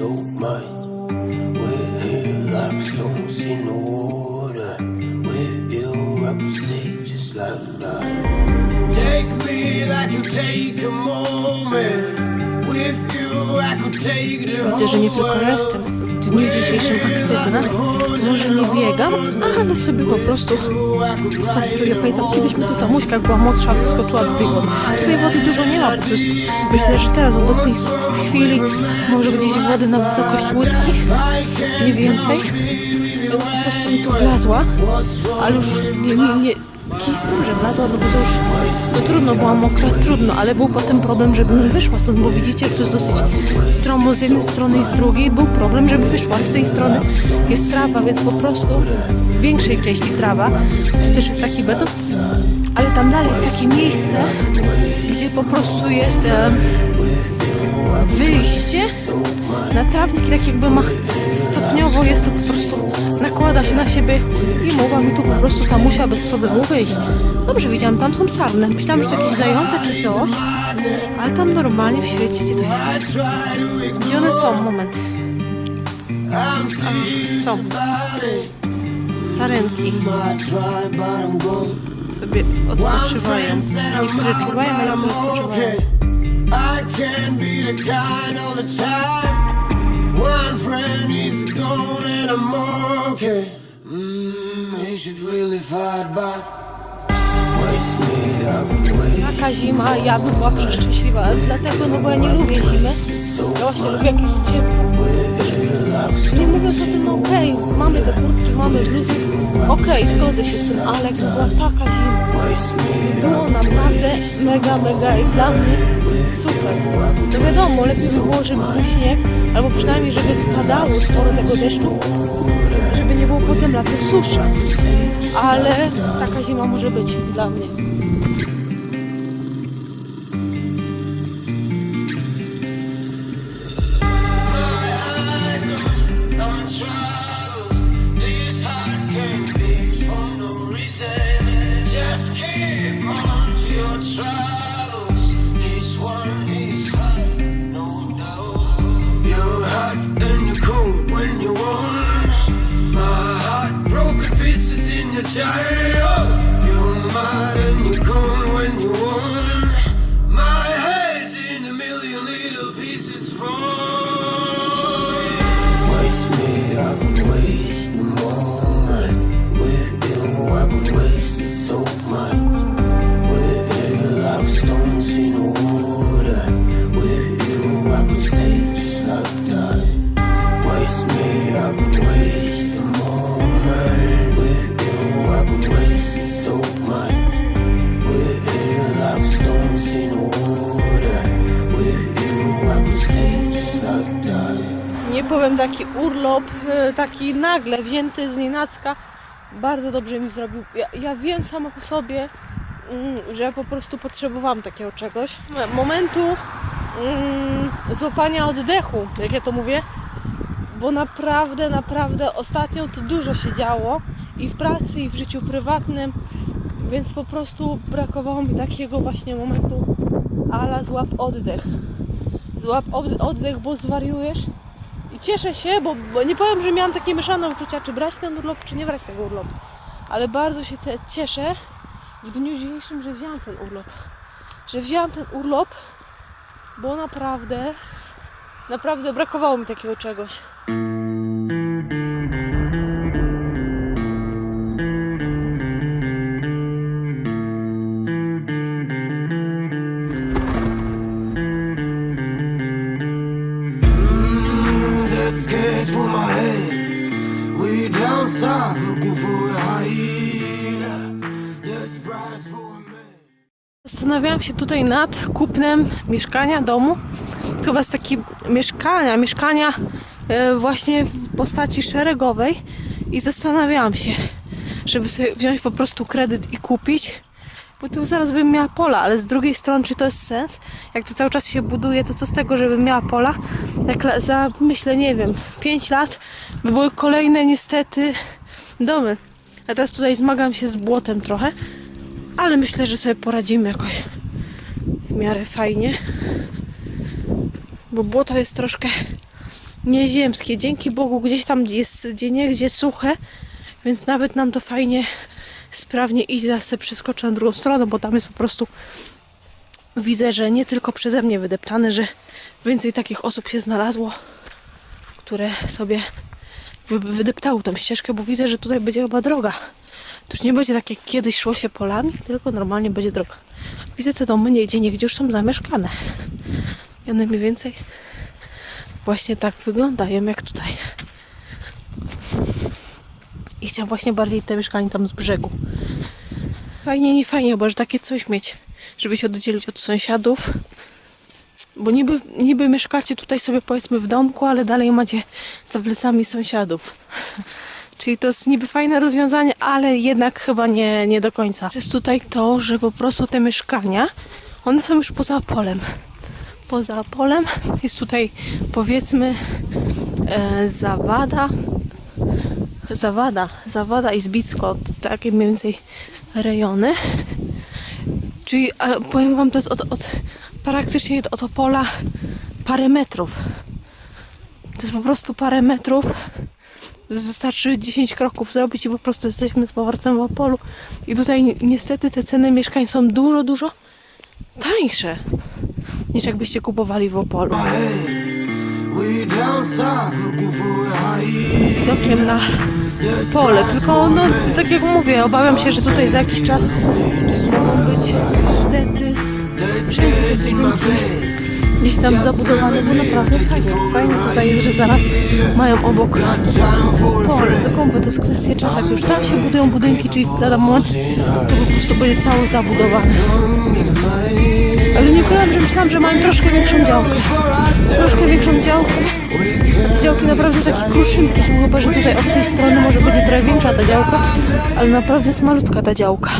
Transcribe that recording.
so much. We're here like stones in the water. We're ill just like that. Take me like you take a moment. With you I could take the whole world. Może nie biegam, ale sobie po prostu spaceruję. Pamiętam, kiedyś mi tu ta muśka, jak była młodsza, wskoczyła do tej. Tutaj wody dużo nie ma, bo to jest, myślę, że teraz w obecnej chwili może gdzieś wody na wysokość łydki, nie więcej. Po prostu mi tu wlazła, ale już nie, nie, nie, kij z tym, że wlazła, bo to już no trudno, była mokra, trudno, ale był potem problem, żebym wyszła stąd, bo widzicie, tu jest dosyć stromo z jednej strony i z drugiej. Był problem, żeby wyszła. Z tej strony jest trawa, więc po prostu w większej części trawa. Tu też jest taki beton, ale tam dalej jest takie miejsce, gdzie po prostu jest e, wyjście na trawnik i tak jakby ma stopniowo jest to po prostu nakłada się na siebie i mogła mi tu po prostu ta musia bez problemu wyjść. Dobrze widziałam, tam są sarny. Myślałam, że to jakieś zające czy coś, ale tam normalnie w świecie gdzie to jest. Gdzie one są? Moment. A, są. Sarenki sobie odpoczywają. Niektóre czuwają, a niektóre odpoczywają. One friend is gone and I'm okay. Mm, should really fight back. Taka zima, ja bym była przeszczęśliwa, dlatego, no bo ja nie lubię zimy. Ja właśnie lubię jak jest ciepło. Nie mówiąc o tym, no okej, mamy te kurtki, mamy bluzy, okej, zgodzę się z tym, ale była taka zima, było naprawdę mega, mega i dla mnie super. No wiadomo, lepiej by było, żeby był śnieg, albo przynajmniej, żeby padało sporo tego deszczu, żeby nie było potem latem suszy. Ale taka zima może być dla mnie. Nie powiem, taki urlop, e, taki nagle wzięty z nienacka, bardzo dobrze mi zrobił. Ja, ja wiem sama po sobie, mm, że po prostu potrzebowałam takiego czegoś. Momentu mm, złapania oddechu, jak ja to mówię, bo naprawdę, naprawdę ostatnio to dużo się działo i w pracy, i w życiu prywatnym, więc po prostu brakowało mi takiego właśnie momentu ala złap oddech. Złap od- oddech, bo zwariujesz i cieszę się, bo, bo nie powiem, że miałam takie mieszane uczucia, czy brać ten urlop, czy nie brać tego urlopu. Ale bardzo się te, cieszę w dniu dzisiejszym, że wziąłam ten urlop. Że wziąłam ten urlop, bo naprawdę, naprawdę brakowało mi takiego czegoś. Zastanawiałam się tutaj nad kupnem mieszkania, domu. To chyba jest takie mieszkania, mieszkania e, właśnie w postaci szeregowej i zastanawiałam się, żeby sobie wziąć po prostu kredyt i kupić, bo tu zaraz bym miała pola, ale z drugiej strony czy to jest sens? Jak to cały czas się buduje, to co z tego, żebym miała pola? Jak za, myślę, nie wiem, 5 lat by były kolejne niestety domy. A teraz tutaj zmagam się z błotem trochę, ale myślę, że sobie poradzimy jakoś w miarę fajnie. Bo błoto jest troszkę nieziemskie. Dzięki Bogu gdzieś tam jest gdzie gdzie suche, więc nawet nam to fajnie, sprawnie idzie. Zaraz sobie przeskoczę na drugą stronę, bo tam jest po prostu widzę, że nie tylko przeze mnie wydeptane, że więcej takich osób się znalazło, które sobie wy- wydeptały tą ścieżkę, bo widzę, że tutaj będzie chyba droga. To już nie będzie tak jak kiedyś szło się polami, tylko normalnie będzie droga. Widzę te domy nie gdzie, nie gdzie już są zamieszkane. I one mniej więcej właśnie tak wyglądają jak tutaj. I chciałam właśnie bardziej te mieszkania tam z brzegu. Fajnie, nie fajnie, bo że takie coś mieć, żeby się oddzielić od sąsiadów. Bo niby, niby mieszkacie tutaj sobie powiedzmy w domku, ale dalej macie za plecami sąsiadów. Czyli to jest niby fajne rozwiązanie, ale jednak chyba nie, nie do końca. Jest tutaj to, że po prostu te mieszkania, one są już poza polem. Poza polem jest tutaj powiedzmy e, zawada, zawada, zawada i zbicko, to takie mniej więcej rejony. Czyli ale powiem wam, to jest od, od praktycznie od Opola parę metrów. To jest po prostu parę metrów. Wystarczy 10 kroków zrobić i po prostu jesteśmy z powrotem w Opolu. I tutaj ni- niestety te ceny mieszkań są dużo, dużo tańsze niż jakbyście kupowali w Opolu. High. Widokiem na pole, tylko no tak jak mówię, obawiam się, że tutaj za jakiś czas mogą być niestety wszędzie budynki gdzieś tam zabudowane, bo naprawdę fajnie, fajnie tutaj, że zaraz mają obok pole, tylko to jest kwestia czasu, jak już tam się budują budynki, czyli lada moment, to po prostu będzie cały zabudowany. Ale nie ukrywam, że myślałam, że mają troszkę większą działkę. Troszkę większą działkę. A te działki naprawdę takie kruszynki są, chyba że tutaj od tej strony może będzie trochę większa ta działka, ale naprawdę jest malutka ta działka.